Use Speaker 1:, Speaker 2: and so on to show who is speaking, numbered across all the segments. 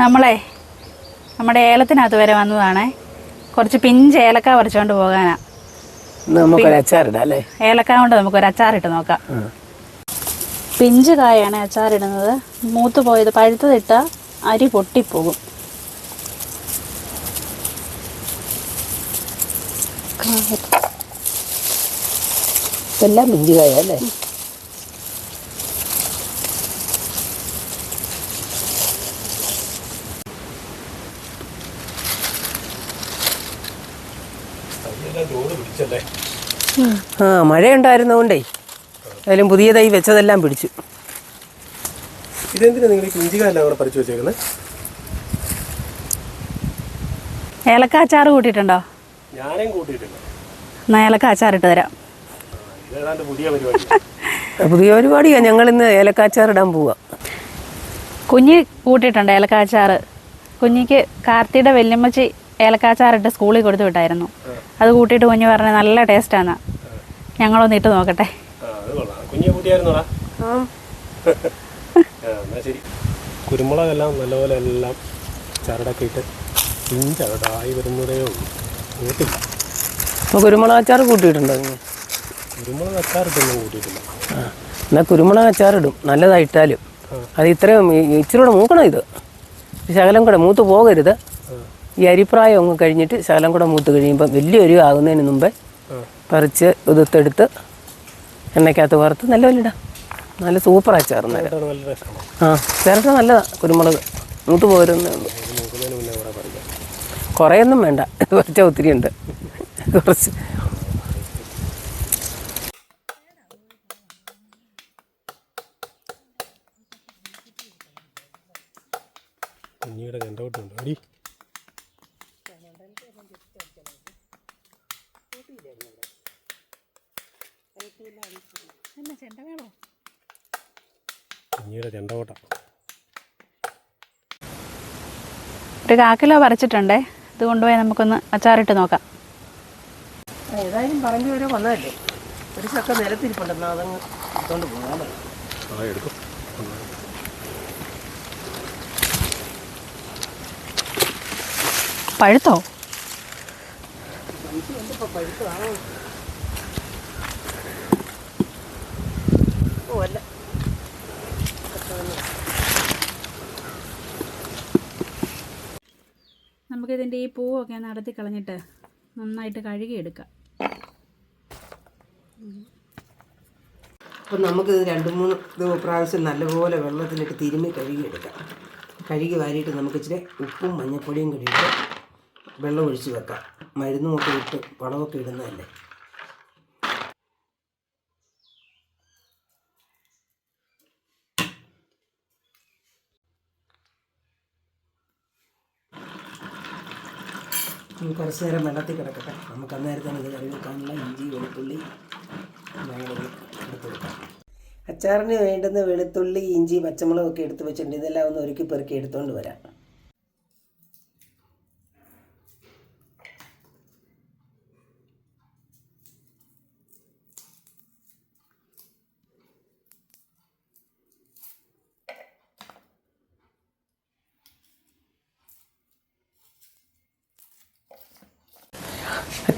Speaker 1: നമ്മളെ നമ്മുടെ ഏലത്തിനകത്ത് വരെ വന്നതാണേ. കുറച്ച് പിഞ്ച് ഏലക്ക പറിച്ചുകൊണ്ട് പോകാനാ.
Speaker 2: നമുക്കൊരു അച്ചാറിടാം അല്ലേ?
Speaker 1: ഏലക്ക കൊണ്ട് നമുക്കൊരു അച്ചാറിട്ട് നോക്കാം. പിഞ്ച് കായാണ് അച്ചാറിടുന്നത്. മൂത്ത് പോയത് പഴുത്തതിട്ട അരി പൊട്ടിപ്പോകും.
Speaker 2: എല്ലാം പിഞ്ചുകായ അല്ലേ? ആ മഴയുണ്ടായിരുന്നതുകൊണ്ടേ അതിലും പുതിയ തൈ വെച്ചതെല്ലാം പിടിച്ചു.
Speaker 3: ഇതെന്തിനാ നിങ്ങൾ എന്നാ പിഞ്ചികാലെല്ലാം കൂടെ പറിച്ചു വെച്ചേക്കുന്നത്
Speaker 1: ഏലക്ക അച്ചാർ കൂട്ടിയിട്ടുണ്ടോ?
Speaker 3: ഞാനും കൂട്ടിയിട്ടില്ല.
Speaker 1: എന്നാൽ ഏലക്ക അച്ചാറിട്ട് തരാം.
Speaker 3: ഇതേതാണ്ട് പുതിയ പരിപാടി.
Speaker 2: പുതിയ പരിപാടിയാണ് ഏലക്കാച്ചാർ ഇടാൻ പോവാ.
Speaker 1: കുഞ്ഞ് കൂട്ടിയിട്ടുണ്ട് ഏലക്കാച്ചാർ കുഞ്ഞിക്ക് കാർത്തിയുടെ വല്യമ്മച്ചി ഏലക്കാച്ചാർ അച്ചാറിട്ട് സ്കൂളിൽ കൊടുത്തു വിട്ടായിരുന്നു. അത് കൂട്ടിയിട്ട് കുഞ്ഞ് പറഞ്ഞ നല്ല ടേസ്റ്റാണ് ഞങ്ങളൊന്ന് ഇട്ട് നോക്കട്ടെ.
Speaker 3: കുരുമുളകെല്ലാം നല്ലപോലെ എല്ലാം ചരടൊക്കെ ഇട്ട് ഇഞ്ചടായി വരുന്നതേ ഉള്ളൂ. കൂട്ടില്ല?
Speaker 2: അപ്പോൾ കുരുമുളക് അച്ചാർ കൂട്ടിയിട്ടുണ്ടോ നിങ്ങൾ
Speaker 3: കുരുമുളക് അച്ചാറിട്ടൊന്നും കൂട്ടിയിട്ടില്ല.
Speaker 2: ആ എന്നാൽ കുരുമുളക് അച്ചാർ ഇടും നല്ലതായിട്ടാലും അത് ഇത്രയും ഇച്ചിരി കൂടെ മൂക്കണം ഇത്. ശകലം കൂടെ മൂത്ത് പോകരുത്. ഈ അരിപ്രായം അങ്ങ് കഴിഞ്ഞിട്ട് ശകലം കൂടെ മൂത്ത് കഴിയുമ്പോൾ വലിയ വലിയൊരു ആകുന്നതിന് മുമ്പേ പറിച്ച് ഉതുത്തെടുത്ത് എണ്ണയ്ക്കകത്ത് വറുത്ത് നല്ല വലിയ നല്ല സൂപ്പർ അച്ചാർ ആ ചിരട്ട നല്ലതാ കുരുമുളക്. മൂത്ത് പോരുന്നേ ഉള്ളൂ. കുറേയൊന്നും വേണ്ട കുറച്ച് ഒത്തിരി ഉണ്ട്. കുറച്ച്.
Speaker 3: കുഞ്ഞിയുടെ ചെണ്ടോട്ടുണ്ട് കുഞ്ഞിയുടെ ചെണ്ടോട്ട
Speaker 1: ഒരു കാക്കിലോ പറിച്ചിട്ടുണ്ടേ. ഇത് കൊണ്ടുപോയി നമുക്കൊന്ന് അച്ചാറിട്ട് നോക്കാം.
Speaker 2: ഏതായാലും പറഞ്ഞു വരെ വന്നതല്ലേ? ഒരു ചക്ക നിലത്തിരിപ്പുണ്ടെന്നാ അതങ്ങ് എടുത്തോണ്ട് പോകാമല്ലോ
Speaker 3: ആ എടുക്കും.
Speaker 1: പഴുത്തോ?
Speaker 2: ഓ
Speaker 1: നമുക്കിതിന്റെ ഈ പൂവൊക്കെ നടത്തി കളഞ്ഞിട്ട് നന്നായിട്ട് കഴുകിയെടുക്കാം.
Speaker 2: അപ്പം നമുക്കിത് രണ്ട് മൂന്ന് പ്രാവശ്യം നല്ലപോലെ വെള്ളത്തിലിട്ട് തിരുമ്മി കഴുകിയെടുക്കാം. കഴുകി വാരിയിട്ട് നമുക്ക് ഇച്ചിരി ഉപ്പും മഞ്ഞപ്പൊടിയും ഇട്ട് വെള്ളം ഒഴിച്ച് വെക്കാം. മരുന്നും ഒക്കെ ഇട്ട് വളമൊക്കെ ഇടുന്നതല്ലേ? കുറച്ച് നേരം വെള്ളത്തിൽ കിടക്കട്ടെ. നമുക്ക് അന്നേരത്തിന് ഇത് കറി വെക്കാനുള്ള ഇഞ്ചി വെളുത്തുള്ളി ഞങ്ങളിത് എടുത്ത് വെക്കാം. അച്ചാറിന് വേണ്ടുന്ന വെളുത്തുള്ളി ഇഞ്ചി പച്ചമുളകൊക്കെ എടുത്ത് വെച്ചിട്ടുണ്ട്. ഇതെല്ലാം ഒന്ന് ഒരുക്കി പെറുക്കി എടുത്തുകൊണ്ട് വരാം.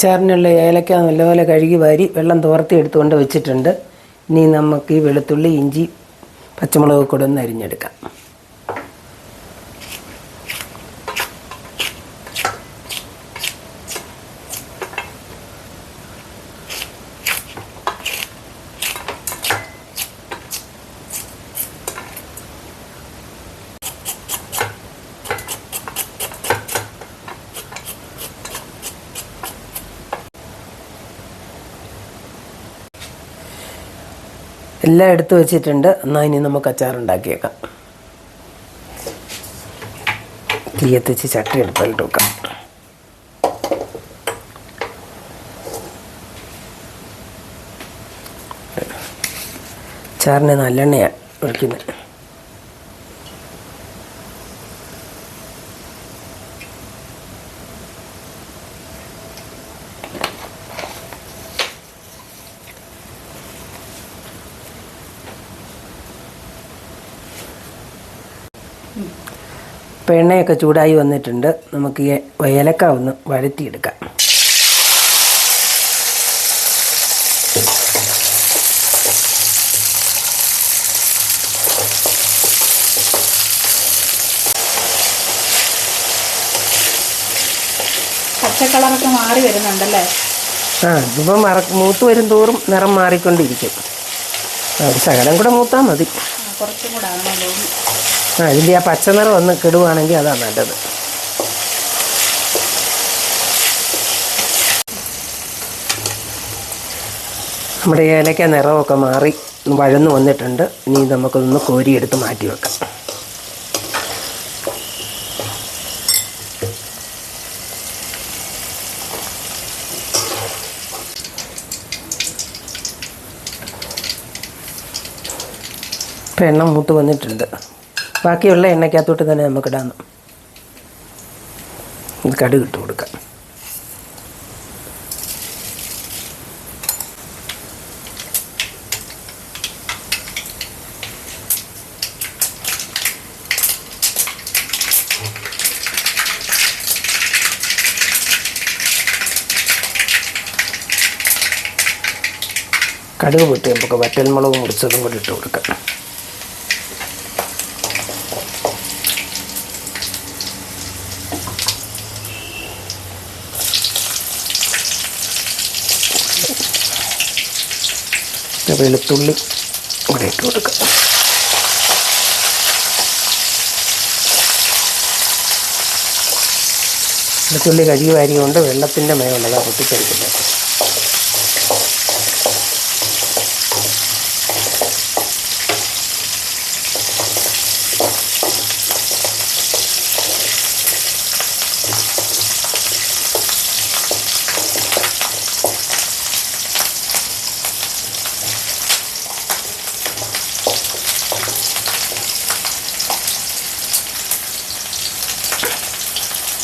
Speaker 2: അച്ചാറിനുള്ള ഏലക്ക നല്ലപോലെ കഴുകി വാരി വെള്ളം തോർത്തി എടുത്തുകൊണ്ട് വെച്ചിട്ടുണ്ട്. ഇനി നമുക്ക് ഈ വെളുത്തുള്ളി ഇഞ്ചി പച്ചമുളക് കൂടെ ഒന്ന് അരിഞ്ഞെടുക്കാം. എല്ലാം എടുത്തു വെച്ചിട്ടുണ്ട്. എന്നാൽ ഇനി നമുക്ക് അച്ചാറുണ്ടാക്കിയേക്കാം. തീയത്തിച്ച് ചട്ടി എടുത്തിട്ട് വെക്കാം. അച്ചാറിന് നല്ലെണ്ണയാണ് ഒഴിക്കുന്നത്. അപ്പോൾ എണ്ണയൊക്കെ ചൂടായി വന്നിട്ടുണ്ട്. നമുക്ക് ഈ ഏലക്ക ഒന്ന് വഴറ്റിയെടുക്കാം.
Speaker 1: പച്ചക്കളറൊക്കെ മാറി വരുന്നുണ്ടല്ലേ?
Speaker 2: ആ ഇപ്പം മറ മൂത്ത് വരും തോറും നിറം മാറിക്കൊണ്ടിരിക്കും. ഒരു ശകലം കൂടെ മൂത്താൽ മതി.
Speaker 1: കുറച്ചും കൂടെ തോന്നുന്നു
Speaker 2: ആ ഇതിന്റെ ആ പച്ച നിറം ഒന്ന് കിടുവാണെങ്കിൽ അതാണ് നല്ലത്. നമ്മുടെ ഏലക്ക നിറമൊക്കെ മാറി വഴന്നു വന്നിട്ടുണ്ട്. ഇനി നമുക്കൊന്ന് കോരിയെടുത്ത് മാറ്റി വെക്കാം. ഇപ്പം എണ്ണ മൂത്ത് വന്നിട്ടുണ്ട്. ബാക്കിയുള്ള എണ്ണയ്ക്കകത്തോട്ട് തന്നെ നമുക്കിടാം ഇത് കടുക് ഇട്ട് കൊടുക്കാം. കടുക് പൊട്ടി നമുക്ക് വറ്റൽമുളക് മുറിച്ചതും കൂടി ഇട്ട് കൊടുക്കാം. വെളുത്തുള്ളി ഇവിടെ ഇട്ട് കൊടുക്കാം. വെളുത്തുള്ളി കഴുകി വാരിയുകൊണ്ട് വെള്ളത്തിന്റെ മേലുള്ളതാണ് പൊട്ടിച്ചെടുക്കുന്നത്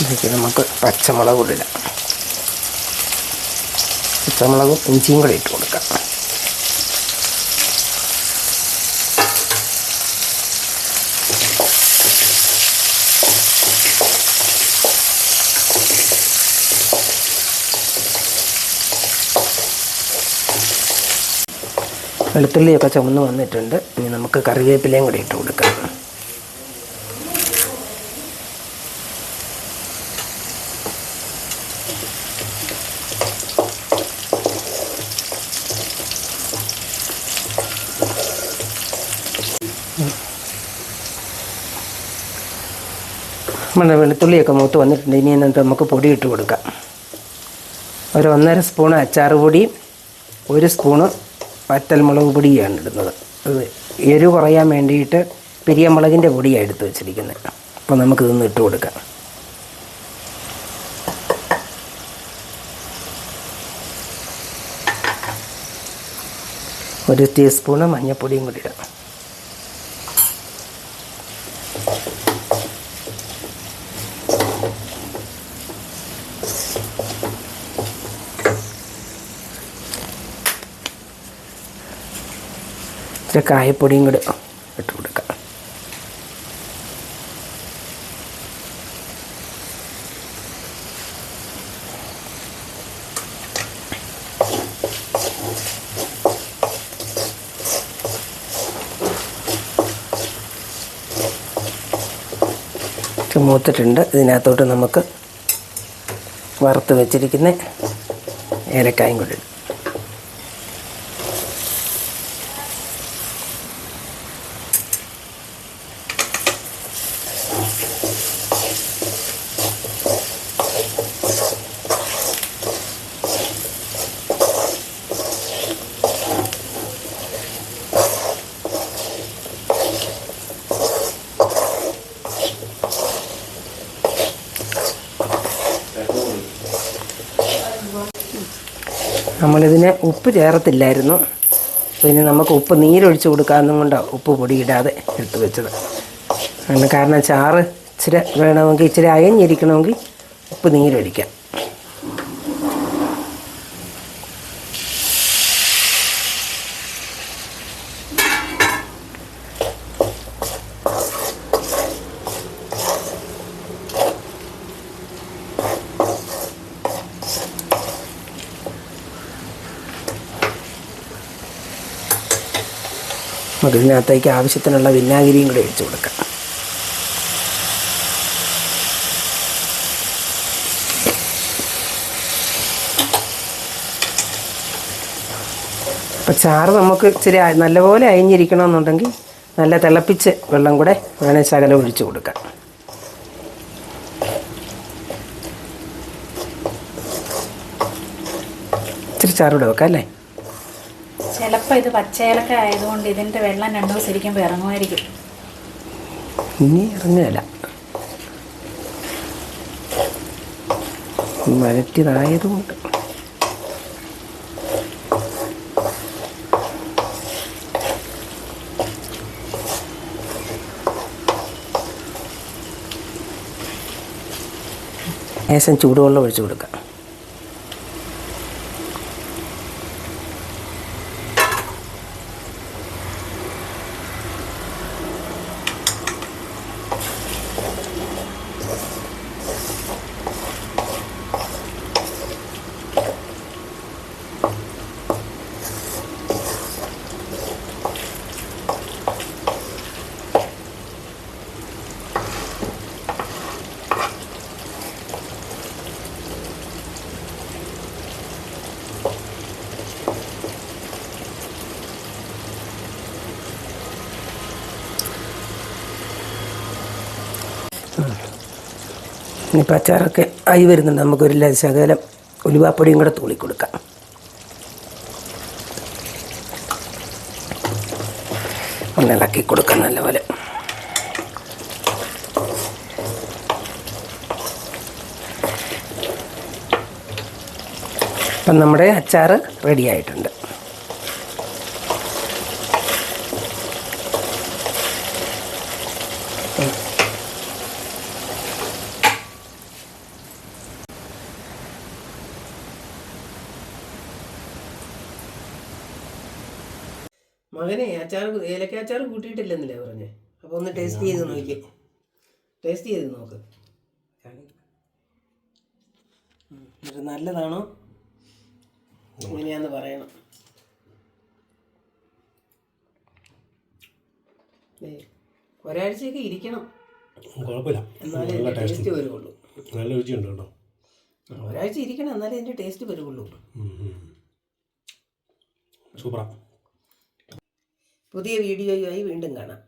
Speaker 2: ഇതിലേക്ക് നമുക്ക് പച്ചമുളക് കൂടി പച്ചമുളകും ഇഞ്ചിയും കൂടി ഇട്ട് കൊടുക്കാം. വെളുത്തുള്ളിയൊക്കെ ചുമന്ന് വന്നിട്ടുണ്ട്. ഇനി നമുക്ക് കറിവേപ്പിലയും കൂടി ഇട്ട് കൊടുക്കാം. നമ്മുടെ വെളുത്തുള്ളിയൊക്കെ മൂത്ത് വന്നിട്ടുണ്ട്. ഇനി എന്നിട്ട് നമുക്ക് പൊടി ഇട്ട് കൊടുക്കാം. ഒരു ഒന്നര സ്പൂൺ അച്ചാർ പൊടി ഒരു സ്പൂണ് വറ്റൽമുളക് പൊടിയാണ് ഇടുന്നത്. അത് എരിവ് കുറയാൻ വേണ്ടിയിട്ട് പെരിയമുളകിന്റെ പൊടിയാണ് എടുത്ത് വെച്ചിരിക്കുന്നത്. അപ്പോൾ നമുക്കിതൊന്ന് ഇട്ട് കൊടുക്കാം. ഒരു ടീസ്പൂണ് മഞ്ഞൾപ്പൊടിയും കൂടി ഇടാം. ഇച്ചിരി കായപ്പൊടിയും കൂടെ ഇട്ട് കൊടുക്കാം. മൂത്തിട്ടുണ്ട്. ഇതിനകത്തോട്ട് നമുക്ക് വറുത്ത് വെച്ചിരിക്കുന്ന ഏലക്കായും കൂടി ഇടാം. നമ്മളിതിന് ഉപ്പ് ചേർത്തില്ലായിരുന്നു. പിന്നെ നമുക്ക് ഉപ്പ് നീരൊഴിച്ച് കൊടുക്കാമെന്നും കൊണ്ടാണ് ഉപ്പ് പൊടിയിടാതെ എടുത്തു വെച്ചത്. അതിന് കാരണം ചാറ് ഇച്ചിരി വേണമെങ്കിൽ ഇച്ചിരി അയഞ്ഞിരിക്കണമെങ്കിൽ ഉപ്പ് നീരൊഴിക്കാം. നമുക്ക് ഇതിനകത്തേക്ക് ആവശ്യത്തിനുള്ള വിനാഗിരിയും കൂടെ ഒഴിച്ചു കൊടുക്കാം. അപ്പോൾ ചാറ് നമുക്ക് ഇച്ചിരി നല്ലപോലെ അയിഞ്ഞിരിക്കണമെന്നുണ്ടെങ്കിൽ നല്ല തിളപ്പിച്ച് വെള്ളം കൂടെ അങ്ങനെ ശകലം ഒഴിച്ചു കൊടുക്കാം. ഇച്ചിരി ചാറൂടെ വെക്കാം അല്ലേ?
Speaker 1: ചിലപ്പോൾ ഇത് പച്ചയിലക്ക ആയതുകൊണ്ട് ഇതിന്റെ വെള്ളം രണ്ടു ദിവസം ഇരിക്കുമ്പോൾ ഇറങ്ങുമായിരിക്കും.
Speaker 2: ഇനി ഇറങ്ങുകയില്ല. വരട്ടിയതായതുകൊണ്ട് ഏശം ചൂടുവെള്ളം ഒഴിച്ചു കൊടുക്കാം. ഇനിയിപ്പോൾ അച്ചാറൊക്കെ ആയി വരുന്നുണ്ട്. നമുക്കൊരു ശകലം ഉലുവാപ്പൊടിയും കൂടെ തൂളി കൊടുക്കാം. ഇളക്കി കൊടുക്കാം നല്ലപോലെ. അപ്പം നമ്മുടെ അച്ചാറ് റെഡി ആയിട്ടുണ്ട്. മകനെ അച്ചാർ ഏലക്ക അച്ചാർ കൂട്ടിയിട്ടില്ലെന്നില്ലേ പറഞ്ഞേ? അപ്പോൾ ഒന്ന് ടേസ്റ്റ് ചെയ്ത് നോക്കി. ടേസ്റ്റ് ചെയ്ത് നോക്ക്. എന്നിട്ട് നല്ലതാണോ? എങ്ങനെയാന്ന് പറയണം. ഒരാഴ്ചയൊക്കെ ഇരിക്കണം.
Speaker 3: കുഴപ്പമില്ല.
Speaker 2: എന്നാലേ
Speaker 3: ടേസ്റ്റ്
Speaker 2: വരുള്ളൂ.
Speaker 3: നല്ല രുചിയുണ്ട് കേട്ടോ.
Speaker 2: ആ, ഒരാഴ്ച ഇരിക്കണം എന്നാലേ ഇതിന്റെ ടേസ്റ്റ് വരുള്ളൂ.
Speaker 3: ഉം, ഉം. സൂപ്പറാ.
Speaker 2: പുതിയ വീഡിയോയുമായി വീണ്ടും കാണാം.